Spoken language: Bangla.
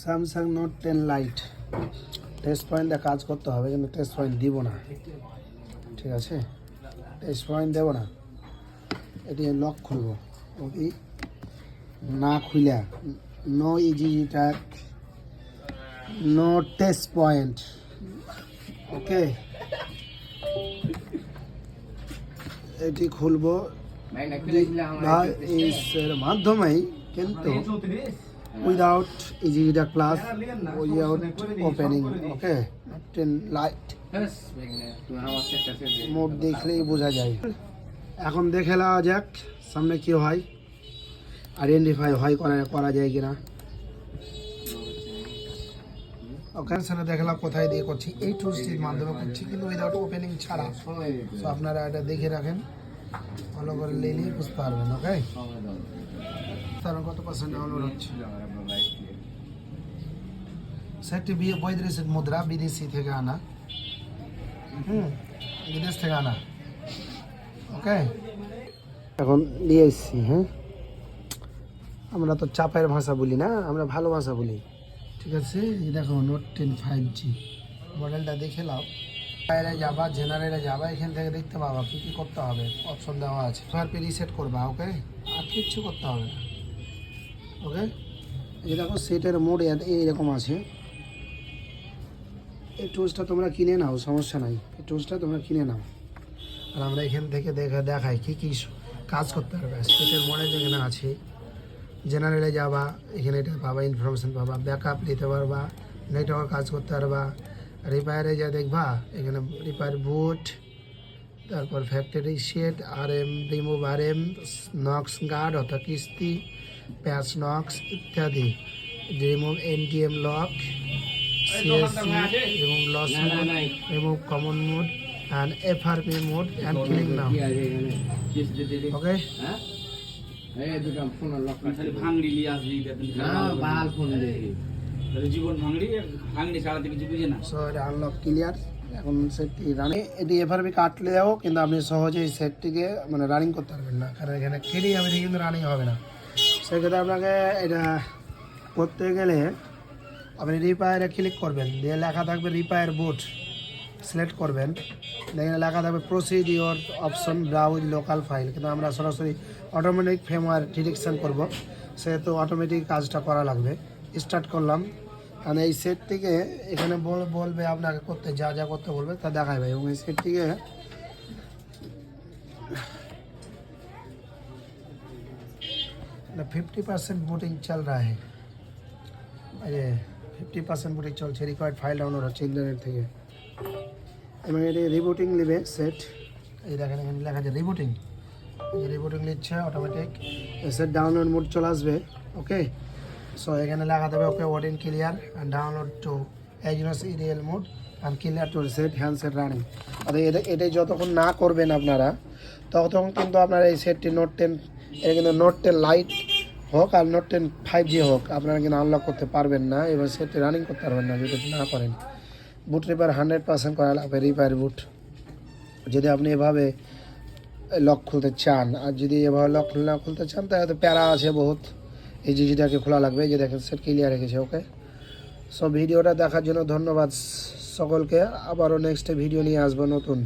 Samsung note ten lite test পয়েন্টে কাজ করতে হবে কিন্তু টেস্ট পয়েন্ট দিব না। ঠিক আছে? টেস্ট পয়েন্ট দেবো না। এটি লক খুলবো। ওই না খুইলা। নো ইজি ট্যাক নো টেস্ট পয়েন্ট ওকে? এটি খুলবো। এর মাধ্যমেই কিন্তু without easy ডিডাক plus without opening okay ten lite মোট দেখলেই বোঝা যায়। এখন দেখে নেওয়া যাক সামনে কি হয়। আইডেন্টিফাই হয় করা করা যায় কিনা। ওখানে সেটা দেখলাম কোথায় দিয়ে করছি। এই টুলসটির মাধ্যমে করছি কিন্তু উইদাউট ওপেনিং ছাড়া। তো আপনারা এটা দেখে রাখেন। ভালো করে নিলেই বুঝতে পারবেন ওকে তার কত পার্সেন্ট ডাউনলোড হচ্ছে সেটটি বিয়ে বৈদেশিক মুদ্রা বিদেশি থেকে আনা। হুম বিদেশ থেকে আনা। ওকে? এখন নিয়ে এসছি হ্যাঁ? আমরা তো চাপের ভাষা বলি না আমরা ভালো ভাষা বলি। ঠিক আছে এই দেখো নোট টেন ফাইভ জি মডেলটা দেখে নাও। বাইরে যাবা জেনারেলে যাবা এখান থেকে দেখতে পাবা কী কী করতে হবে। অপশন দেওয়া আছে। এবার পে রিসেট করবা ওকে? আর কিচ্ছু করতে হবে না। ওকে? এই দেখো, সেটের মোড এইরকম আছে। এই টুলসটা তোমরা কিনে নাও, সমস্যা নাই। এই টুলসটা তোমরা কিনে নাও। আর আমরা এখান থেকে দেখা দেখাই কী কী কাজ করতে পারবে সেটের মোডে যেখানে আছে জেনারেলে যাবা, এখানে এটা পাবা ইনফরমেশন পাবা ব্যাকআপ নিতে পারবা নেটওয়ার্ক কাজ করতে পারবা রিপায়ারে যা দেখবা, এখানে রিপায়ার বুট তারপর factory shade R M remove R M Knox guard অর্থাৎ কিস্তি প্যাচ নক্স ইত্যাদি remove N lock CSC remove lost mode remove common mode and FRP mode and killing now okay unlock clear এখন সেটটি রানিং এটি এফআরবি কাটলেও কিন্তু আপনি সহজেই সেটটিকে মানে রানিং করতে পারবেন না। কারণ এখানে এটি কিন্তু রানিং হবে না। সেক্ষেত্রে আপনাকে এটা করতে গেলে আপনি রিপায়ারে ক্লিক করবেন। দিয়ে লেখা থাকবে রিপায়ার বুট সিলেক্ট করবেন। এখানে লেখা থাকবে procedure option browse local file কিন্তু আমরা সরাসরি অটোমেটিক ফেমার ডিরেকশন করব। সেহেতু অটোমেটিক কাজটা করা লাগবে। স্টার্ট করলাম। কারণ এই সেটটিকে এখানে বল- বলবে আপনাকে করতে, যা যা করতে বলবে তা দেখাবে এবং এই সেটটিকে फिफ्टी परसेंट बुटिंग चल रहा है अरे ফিফটি পার্সেন্ট বুটিং চলছে রিকোয়ার্ড ফাইল ডাউনলোড হচ্ছে ইন্টারনেট থেকে এবং এটি রিবুটিং নেবে সেট এই দেখেন এখানে লেখা আছে রিবুটিং এই যে রিবুটিং নিচ্ছে অটোমেটিক সেট ডাউনলোড মোড চলে আসবে ওকে সো এখানে লেখা দেবে ওকে watt in clear and download to এজনস ইরিয়েল mode and clear to set handset running অর্থাৎ এটা এটাই যতক্ষণ না করবেন আপনারা ততক্ষণ কিন্তু আপনার এই সেটটি নোট টেন এটা কিন্তু নোট টেন লাইট হোক আর নোট টেন ফাইভ জি হোক, আপনারা কিন্তু আনলক করতে পারবেন না এবার সেটটি রানিং করতে পারবেন না যদি না করেন। বুট রিপার হান্ড্রেড পার্সেন্ট করা লাগবে রিপেয়ার বুট যদি আপনি এভাবে লক খুলতে চান, আর যদি এভাবে লক না খুলতে চান, তাহলে তো প্যারা আছে বহুত। এই জিনিসটাকে খোলা লাগবে যে দেখেন সেট ক্লিয়ার রেখেছে ওকে সো ভিডিওটা দেখার জন্য ধন্যবাদ সকলকে। আবারও নেক্সট ভিডিও নিয়ে আসব নতুন।